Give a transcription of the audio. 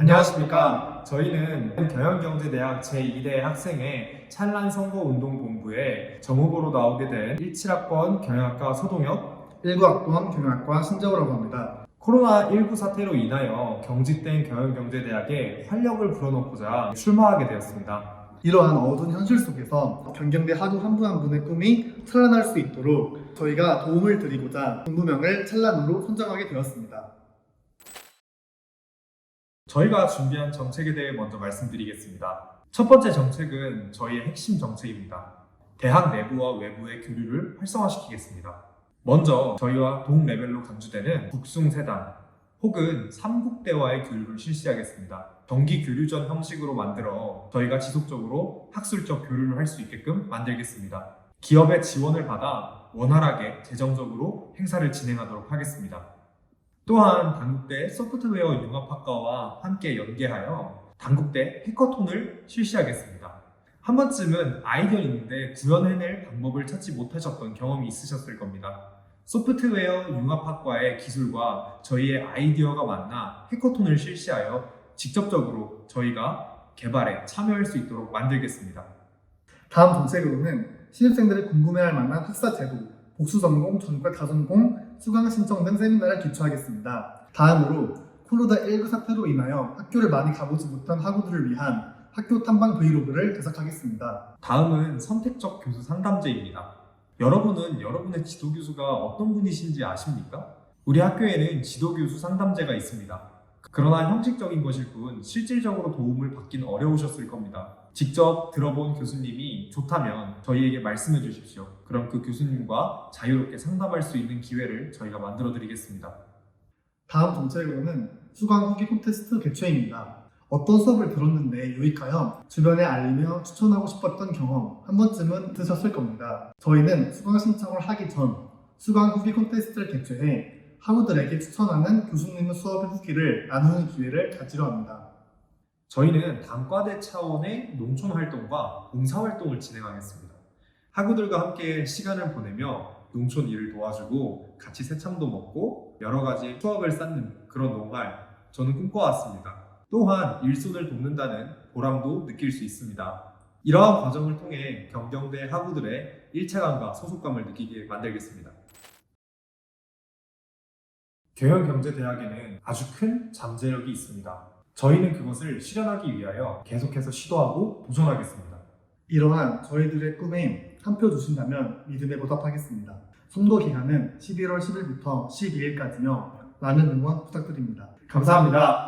안녕하십니까. 저희는 경영경제대학 제2대 학생의 찬란 선거운동본부에 정후보로 나오게 된 17학번 경영학과 서동혁, 19학번 경영학과 신재호라고 합니다. 코로나19 사태로 인하여 경직된 경영경제대학에 활력을 불어넣고자 출마하게 되었습니다. 이러한 어두운 현실 속에서 경경대 학우 한분 한 분의 꿈이 찬란할 수 있도록 저희가 도움을 드리고자 공부명을 찬란으로 선정하게 되었습니다. 저희가 준비한 정책에 대해 먼저 말씀드리겠습니다. 첫 번째 정책은 저희의 핵심 정책입니다. 대학 내부와 외부의 교류를 활성화시키겠습니다. 먼저 저희와 동 레벨로 간주되는 북숭세단 혹은 삼국대와의 교류를 실시하겠습니다. 정기 교류전 형식으로 만들어 저희가 지속적으로 학술적 교류를 할 수 있게끔 만들겠습니다. 기업의 지원을 받아 원활하게 재정적으로 행사를 진행하도록 하겠습니다. 또한 단국대 소프트웨어 융합학과와 함께 연계하여 단국대 해커톤을 실시하겠습니다. 한 번쯤은 아이디어 있는데 구현해낼 방법을 찾지 못하셨던 경험이 있으셨을 겁니다. 소프트웨어 융합학과의 기술과 저희의 아이디어가 만나 해커톤을 실시하여 직접적으로 저희가 개발에 참여할 수 있도록 만들겠습니다. 다음 정책으로는 신입생들이 궁금해할 만한 학사 제도, 복수 전공, 전과 다전공, 수강 신청 등 세미나를 기초하겠습니다. 다음으로 코로나 19 사태로 인하여 학교를 많이 가보지 못한 학우들을 위한 학교 탐방 브이로그를 제작하겠습니다. 다음은 선택적 교수 상담제입니다. 여러분은 여러분의 지도교수가 어떤 분이신지 아십니까? 우리 학교에는 지도교수 상담제가 있습니다. 그러나 형식적인 것일 뿐 실질적으로 도움을 받긴 어려우셨을 겁니다. 직접 들어본 교수님이 좋다면 저희에게 말씀해 주십시오. 그럼 그 교수님과 자유롭게 상담할 수 있는 기회를 저희가 만들어 드리겠습니다. 다음 정책으로는 수강 후기 콘테스트 개최입니다. 어떤 수업을 들었는데 유익하여 주변에 알리며 추천하고 싶었던 경험 한 번쯤은 드셨을 겁니다. 저희는 수강 신청을 하기 전 수강 후기 콘테스트를 개최해 학우들에게 추천하는 교수님의 수업의 후기를 나누는 기회를 가지려 합니다. 저희는 단과대 차원의 농촌 활동과 봉사 활동을 진행하겠습니다. 학우들과 함께 시간을 보내며 농촌 일을 도와주고 같이 새참도 먹고 여러 가지 추억을 쌓는 그런 농활 저는 꿈꿔왔습니다. 또한 일손을 돕는다는 보람도 느낄 수 있습니다. 이러한 과정을 통해 경경대 학우들의 일체감과 소속감을 느끼게 만들겠습니다. 경영경제대학에는 아주 큰 잠재력이 있습니다. 저희는 그것을 실현하기 위하여 계속해서 시도하고 도전하겠습니다. 이러한 저희들의 꿈에 한 표 주신다면 믿음에 보답하겠습니다. 선거 기간은 11월 10일부터 12일까지며 많은 응원 부탁드립니다. 감사합니다.